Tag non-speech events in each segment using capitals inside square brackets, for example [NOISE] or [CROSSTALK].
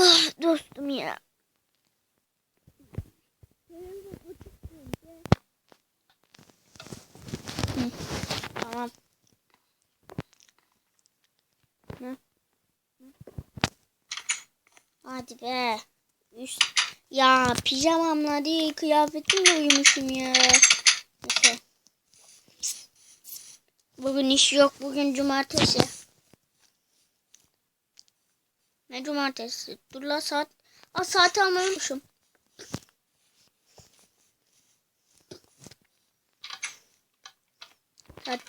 Ah, dostum ya. Hı, Tamam. Ne? Hadi be. Üst. Ya pijamamla değil kıyafetimle uyumuşum ya. Bugün iş yok. Bugün cumartesi. Ne cumartesi? Dur la saat. Aa saati almayı unutmuşum. Saat.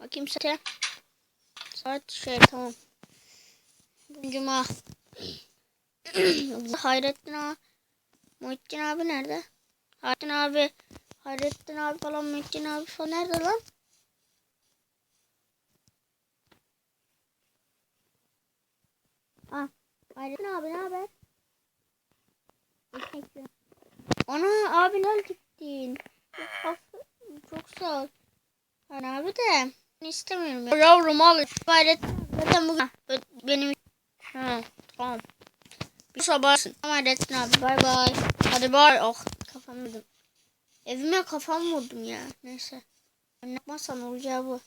Bakayım saate. Saat şey tamam. Bugün cuma. [CLEARS THROAT] Hayrettin abi. Muhittin abi nerede? Hayrettin abi. Hayrettin abi falan Muhittin abi falan nerede lan? Ah, Hayrettin abi ne haber? Teşekkür. Ana abi ne gittin? Çok, çok sağ ol. Hani abi de istemiyorum ya. Yavrum al. Hayrettin abi zaten bugün benim Ha, tamam. Bir sabahsın. Tamam Hayrettin abi bay bay. Hadi bay. Oh kafam vurdum. Evime kafam vurdum ya. Neyse. Ben yapmazsam olacağı bu.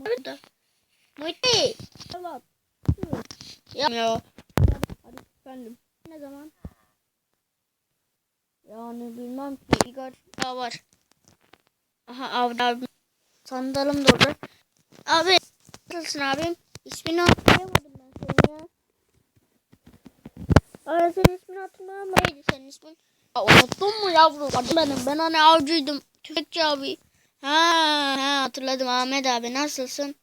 Burada. Muhittin. Evet. Ya. ya. Hadi efendim. Ne zaman? Yani bilmem ki. Igor daha var. Aha abi abi. Sandalım da orada. Abi. Nasılsın abim? İsmini hatırlayamadım ben senin ya. Aa senin ismini hatırlayamadım. Neydi senin ismin? Aa, unuttun mu yavrum? Adım benim. Ben hani avcıydım. Tüfekçi abi. Ha, ha hatırladım Ahmet abi. Nasılsın?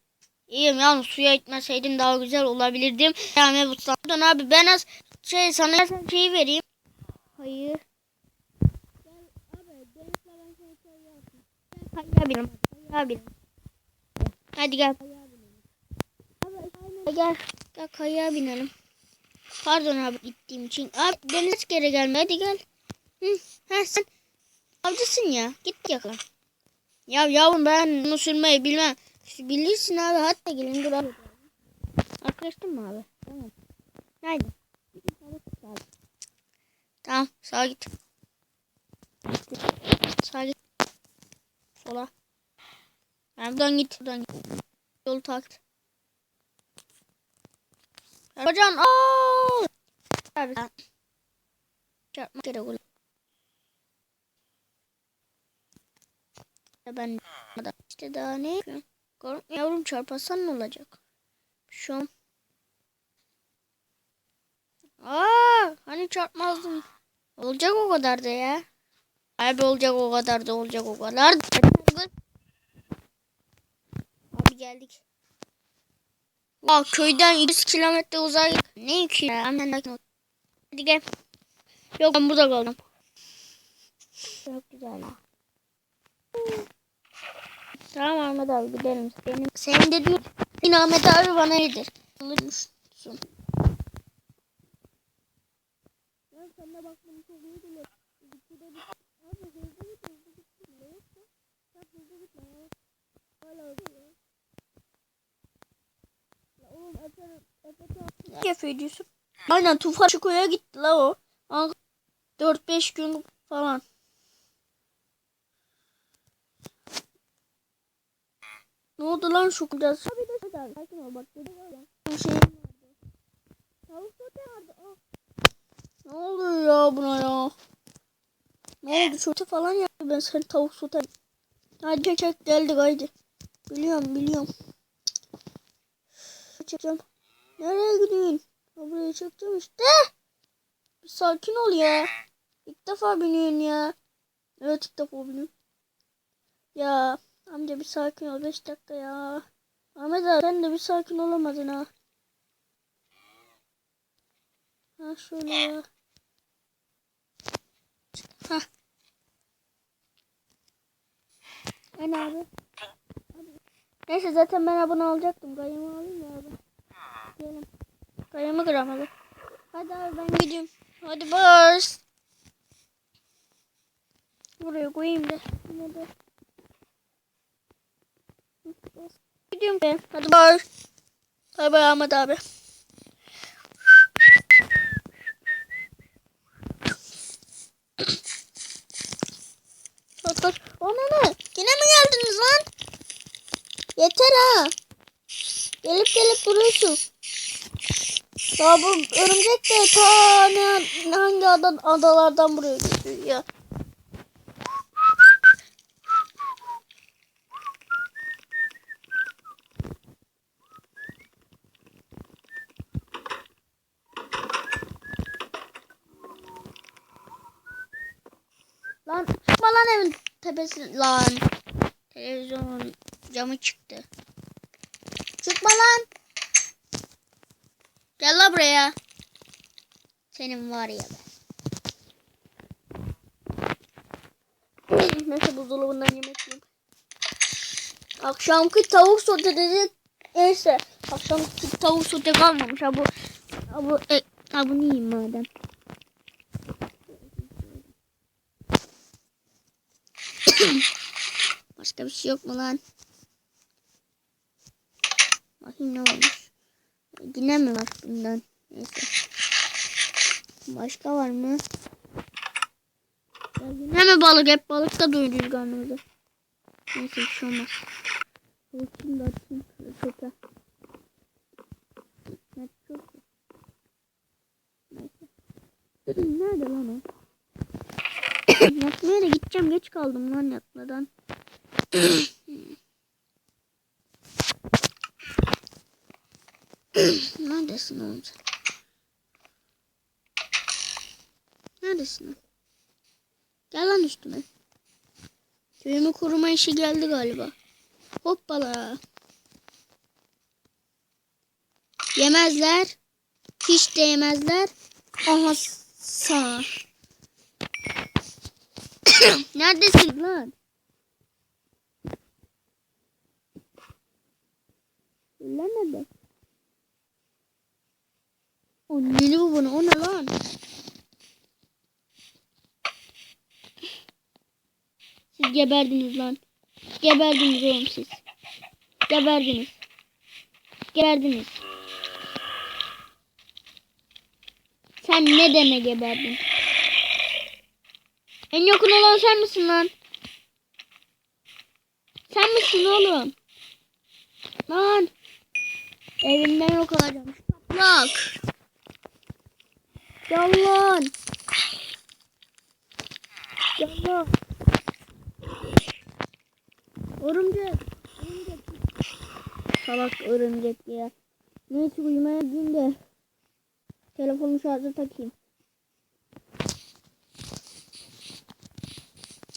İyiyim yalnız suya gitmeseydim daha güzel olabilirdim. Yani bu sandan abi ben az şey sana sen şeyi vereyim. Hayır. Gel abi Deniz'le ben şey yapayım. Gel kayaya binelim. Kayaya binelim. Hadi gel. Abi gel. Gel kayaya binelim. Pardon abi gittiğim için. Abi deniz kere gelme hadi gel. Hı, ha sen avcısın ya. Git yakala. Ya yavrum ben bunu sürmeyi bilmem. Bilirsin abi hatta gelin dur abi. Arkadaştın mı abi? Tamam. Nerede? Tamam sağa git. Sağa git. Sola. Yani buradan git. Buradan git. Yolu takip. Hocam aaa. Abi. Çarpmak gerek olur. Ben işte daha ne yavrum çarparsan ne olacak? Şu an. Aa, hani çarpmazdım. Olacak o kadar da ya. Abi olacak o kadar da olacak o kadar da. Abi geldik. Aa, köyden 100 kilometre uzak. Ne ki ya? Hemen sakin Hadi gel. Yok ben burada kaldım. Çok güzel. Tamam Ahmet abi gidelim. Benim, senin de diyor. Yine Ahmet abi bana nedir? Alırmışsın. Ben sana bak bunu çok iyi biliyorum. Abi hızlı git hızlı git bile yoksa. Sen hızlı gitme ya. Hala oluyor. La oğlum Efe Efe çok. Efe ediyorsun. Aynen Tufan Çukur'a gitti la o. 4-5 gün falan. Ne oldu lan şu kudası? Abi de. Sakin ol bak dedi var ya. Bir şey vardı. Tavuk sote vardı. Ah. Ne oluyor ya buna ya? Ne oldu sote falan yaptı ben sen tavuk sote. Hadi çek çek geldik haydi. Biliyorum biliyorum. Çekeceğim. Nereye gidiyorsun? Buraya çekeceğim işte. Bir sakin ol ya. İlk defa biniyorsun ya. Evet ilk defa biniyorum. Ya. Amca bir sakin ol 5 dakika ya. Ahmet abi sen de bir sakin olamadın ha. Ha şöyle ya. Ha. Hani abi. Neyse zaten ben abone olacaktım. Kayımı alayım ya abi. Gelin. Kayımı kıramadı. Hadi abi ben gidiyorum. Hadi bas. Buraya koyayım da. Hadi. Gidiyorum ben. Hadi bas. Bay bay Ahmet abi. Dur dur. Ona ne? Yine mi geldiniz lan? Yeter ha. Gelip gelip duruyorsun. Ya bu örümcek de ta ne, hangi ada, adalardan buraya geliyor ya. Lan çıkma lan evin tepesi lan. Televizyonun camı çıktı. Çıkma lan. Gel la buraya. Senin var ya be. Neyse buzdolabından yemek yiyeyim. Akşamki tavuk sote dedi. Neyse. Akşamki tavuk sote kalmamış. Ha bu. Ha bu. E, ha bunu yiyeyim madem. Başka bir şey yok mu lan? Bakayım ne olmuş. Yine mi var bundan? Neyse. Başka var mı? Ya yine mi balık? Hep balık da doyuruyoruz karnımızı. Neyse bir şey olmaz. Bakayım da açayım. Çöpe. Ne çok. Neyse. [CLEARS THROAT] Nerede lan o? Yatmaya da gideceğim. Geç kaldım lan yatmadan. [CLEARS THROAT] Neredesin oğlum sen? Neredesin? Gel lan üstüme. Köyümü koruma işi geldi galiba. Hoppala. Yemezler. Hiç de yemezler. Aha sağ. [COUGHS] Neredesin lan? Lan nerede? O neli bu bana? O ne lan? Siz geberdiniz lan. Geberdiniz oğlum siz. Geberdiniz. Geberdiniz. Sen ne deme geberdin? En yakın olan sen misin lan? Sen misin oğlum? Lan. Evinden yok olacağım. Bak. Gel lan. Gel lan. Örümcek. Örümcek. Salak örümcek ya. Neyse uyumaya gideyim de. Telefonu şarja takayım.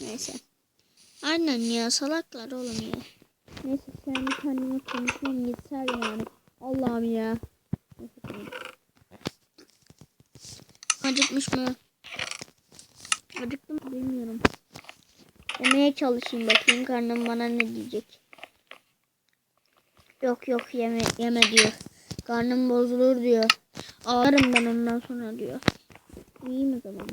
Neyse. Aynen ya salaklar oğlum ya. Neyse sen kendine konuşmam yeter yani. Allah'ım ya. Neyse, tamam. Acıkmış mı? Acıktım bilmiyorum. Yemeye çalışayım bakayım karnım bana ne diyecek. Yok yok yeme, yeme diyor. Karnım bozulur diyor. Ağlarım ben ondan sonra diyor. İyiyim o zaman.